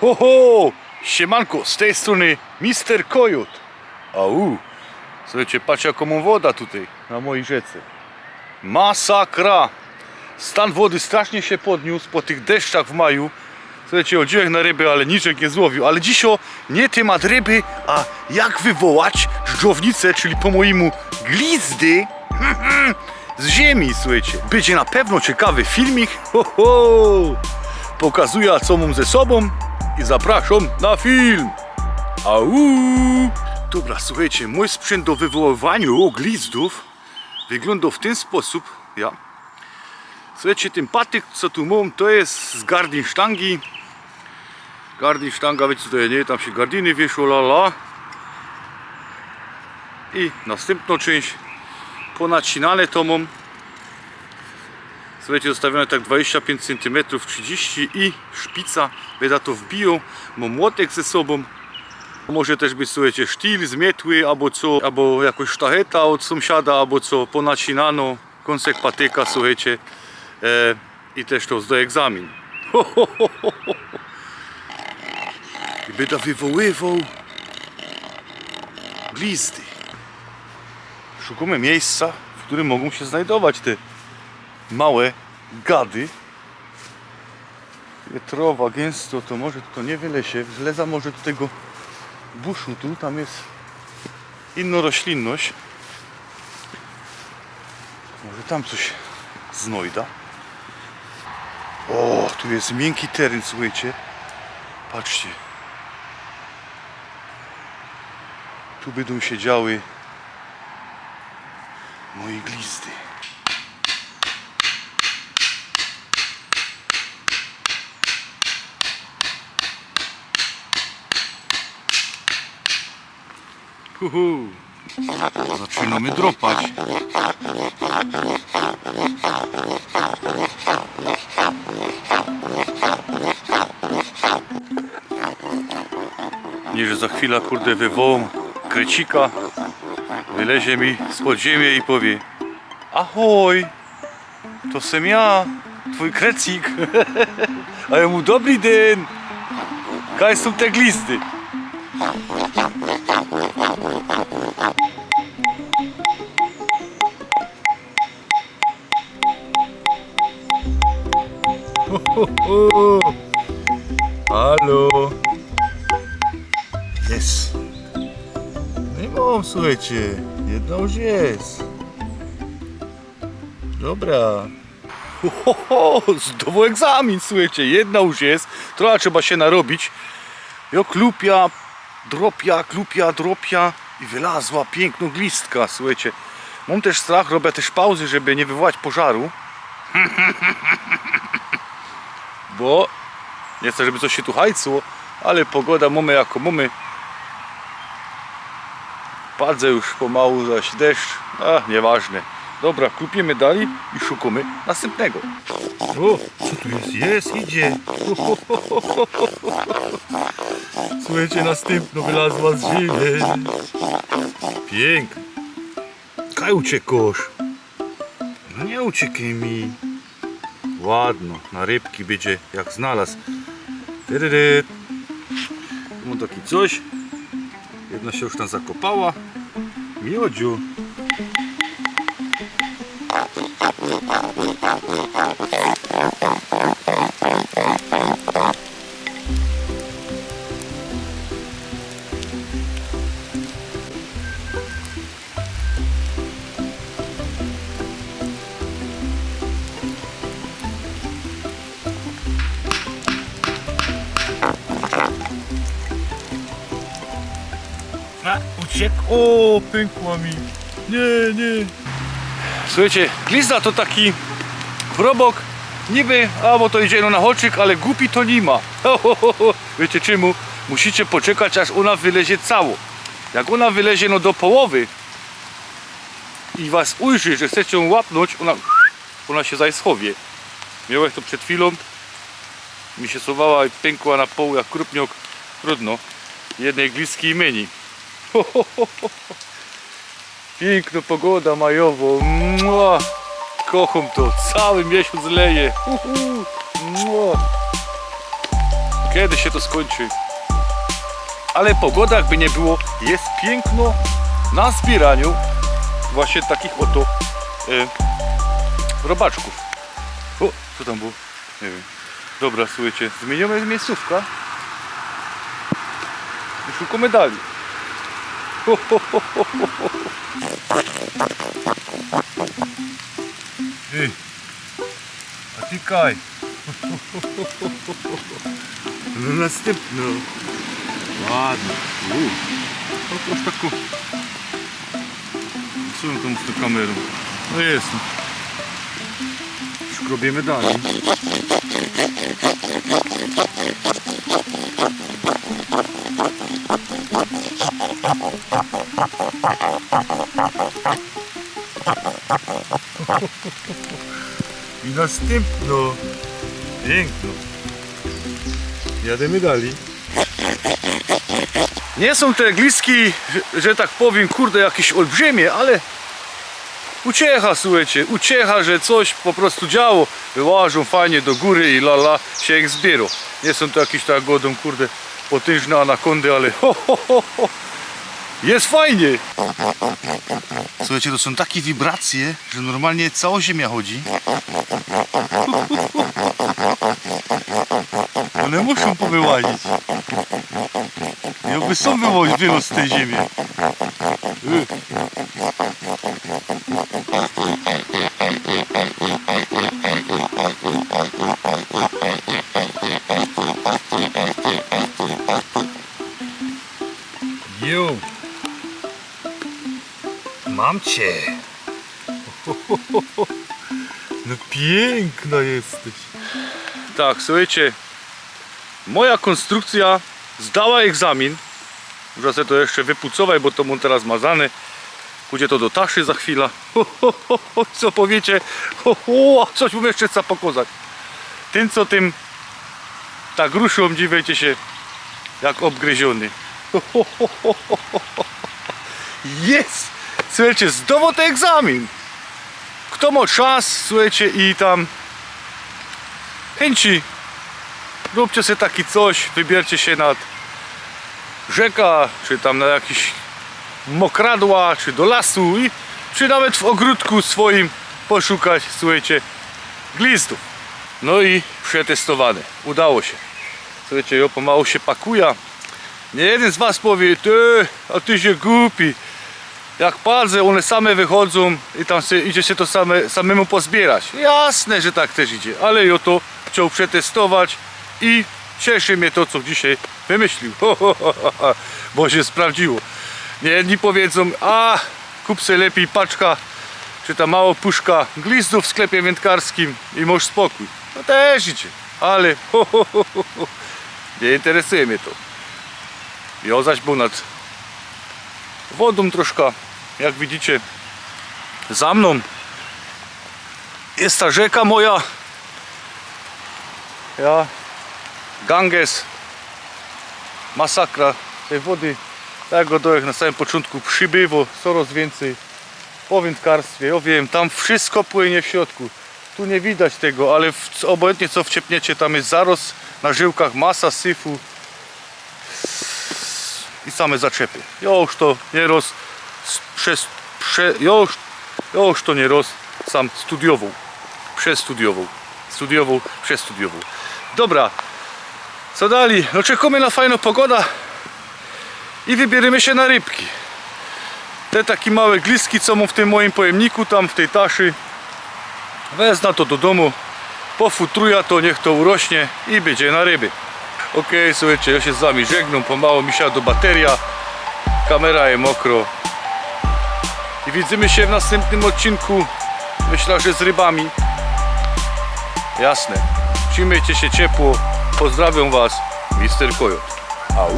Ho, ho! Siemanko, z tej strony Mister Kojut. Au! Słuchajcie, patrzcie jaką woda tutaj, na mojej rzece. Masakra! Stan wody strasznie się podniósł po tych deszczach w maju. Słuchajcie, chodziłem na ryby, ale niczek nie złowił. Ale dzisio nie temat ryby, a jak wywołać żdżownicę, czyli po mojemu glizdy z ziemi, słuchajcie. Będzie na pewno ciekawy filmik. Ho, ho! Pokazuję, co mam ze sobą i zapraszam na film. Au! Dobra, słuchajcie, mój sprzęt do wywoływania glizdów wygląda w ten sposób. Ja. Słuchajcie, ten patyk, co tu mam, to jest z gardin sztangi. Gardin sztanga, wiecie co to jest, nie? Tam się gardiny wieszą, la la. I następną część ponacinane to mam. Słuchajcie, zostawione tak 25 cm, 30 i szpica, będę to wbiją. Mam młotek ze sobą. Może też być, słuchajcie, sztil z albo co, albo jakoś sztacheta od sąsiada, albo co, ponacinano, kąsek patyka, słuchajcie. E, I też to do egzamin. I będę wywoływał glizdy. Szukamy miejsca, w którym mogą się znajdować te małe gady. Wietrowa, gęsto, to może to niewiele się wleza może do tego buszu tu, tam jest inna roślinność. Może tam coś znojda. O, tu jest miękki teren, słuchajcie. Patrzcie. Tu będą się działy moje glizdy. Uhu. Zaczynamy dropać. Nie, że za chwilę kurde wywołam krecika, wylezie mi z podziemia i powie Ahoj, to sem ja, twój krecik. A ja mu dobry dzień. Kaj są te glisty? Halo. Słuchajcie, jedna już jest. Dobra. Ho, ho, znowu egzamin, słuchajcie, jedna już jest. Trochę trzeba się narobić. Jo, klupia, dropia, klupia, dropia i wylazła piękna glistka, słuchajcie. Mam też strach, robię też pauzy, żeby nie wywołać pożaru. Bo nie chcę, żeby coś się tu hajcło, ale pogoda mamy jako mamy. Padze już pomału zaś deszcz, a nieważne. Dobra, kupimy dalej i szukamy następnego. O, co tu jest? Jest, idzie. Słuchajcie, następno wylazła z ziemi. Pięknie. Kaj uciekasz? No nie uciekaj mi. Ładno, na rybki będzie jak znalazł. Tyryry. Mam taki coś. Jedna się już tam zakopała. Miodziu. Uciekł. O, pękła mi. Nie, nie. Słuchajcie, glizda to taki probok, niby, a bo to idzie no na holczyk, ale głupi to nie ma. Ho, ho, ho, ho. Wiecie czemu? Musicie poczekać, aż ona wylezie cało. Jak ona wylezie no do połowy i was ujrzy, że chcecie ją łapnąć, ona, ona się zaś schowie. Miałem to przed chwilą, mi się sowała i pękła na pół jak krupniok. Trudno. Jednej glizki i menu. Piękna pogoda majowo. Mua. kocham to, cały miesiąc leje. Mua. Kiedy się to skończy? Ale pogoda jakby nie było, jest piękno na zbieraniu właśnie takich oto e, robaczków. O, co tam było? Nie wiem. Dobra, słuchajcie, zmieniamy miejscówka. Szukamy dalej. Ho, ho, ho, ho, ho, ho. Ej, a ty kaj. No następno. Ładnie. Uh. Pokaż taką. I następno. Piękno. Jademy dalej. Nie są te gliski, że, że tak powiem, kurde, jakieś olbrzymie, ale uciecha, słuchajcie, uciecha, że coś po prostu działo. Wyłażą fajnie do góry i lala się ich zbiera. Nie są to jakieś tak godą, kurde, potężne anakondy, ale ho, ho, ho, ho. Jest fajnie. Słuchajcie, to są takie wibracje, że normalnie cała ziemia chodzi. One muszą powyłazić. Jakby są wywozić wyrost z tej ziemi. Y. Mam cię. No piękna jesteś. Tak, słuchajcie. Moja konstrukcja zdała egzamin. Muszę sobie to jeszcze wypucować, bo to mam teraz mazane. Pójdzie to do taszy za chwilę. Co powiecie? Coś mu jeszcze chcę pokazać. Tym co tym tak ruszą, dziwiecie się jak obgryziony. Jest! Słuchajcie, zdobył ten egzamin. Kto ma czas, słuchajcie, i tam chęci, róbcie sobie taki coś, wybierzcie się nad rzeka, czy tam na jakiś mokradła, czy do lasu, i, czy nawet w ogródku swoim poszukać, słuchajcie, glistów. No i przetestowane. Udało się. Słuchajcie, jo pomału się pakuje. Nie jeden z was powie, ty, a ty się głupi. Jak palce, one same wychodzą i tam się, idzie się to same, samemu pozbierać. Jasne, że tak też idzie, ale ja to chciał przetestować i cieszy mnie to, co dzisiaj wymyślił. Ho, ho, ho, ho, bo się sprawdziło. Nie jedni powiedzą, a kup sobie lepiej paczka, czy ta mała puszka glistów w sklepie wędkarskim i masz spokój. No też idzie, ale ho, ho, ho, ho. nie interesuje mnie to. Ja zaś był nad wodą troszkę, jak widzicie za mną jest ta rzeka moja. Ja Ganges masakra tej wody. Tak go jak na samym początku przybyło coraz więcej po wędkarstwie, ja wiem, tam wszystko płynie w środku. Tu nie widać tego, ale w, obojętnie co wciepniecie tam jest zaros na żyłkach, masa syfu i same zaczepy. Ja już to nie roz przez prze, już, już to nie roz sam studiował. Przestudiował. Studiował, przestudiował. Dobra. Co dalej? No czekamy na fajną pogodę i wybierzemy się na rybki. Te takie małe gliski, co mam w tym moim pojemniku, tam w tej taszy. Wezmę to do domu, pofutruję to, niech to urośnie i będzie na ryby. Ok, słuchajcie, ja się z wami żegnam, pomału mi siadła bateria, kamera jest mokro. I widzimy się w następnym odcinku, myślę, że z rybami. Jasne. Trzymajcie się ciepło, pozdrawiam was, Mister Kojot. Au!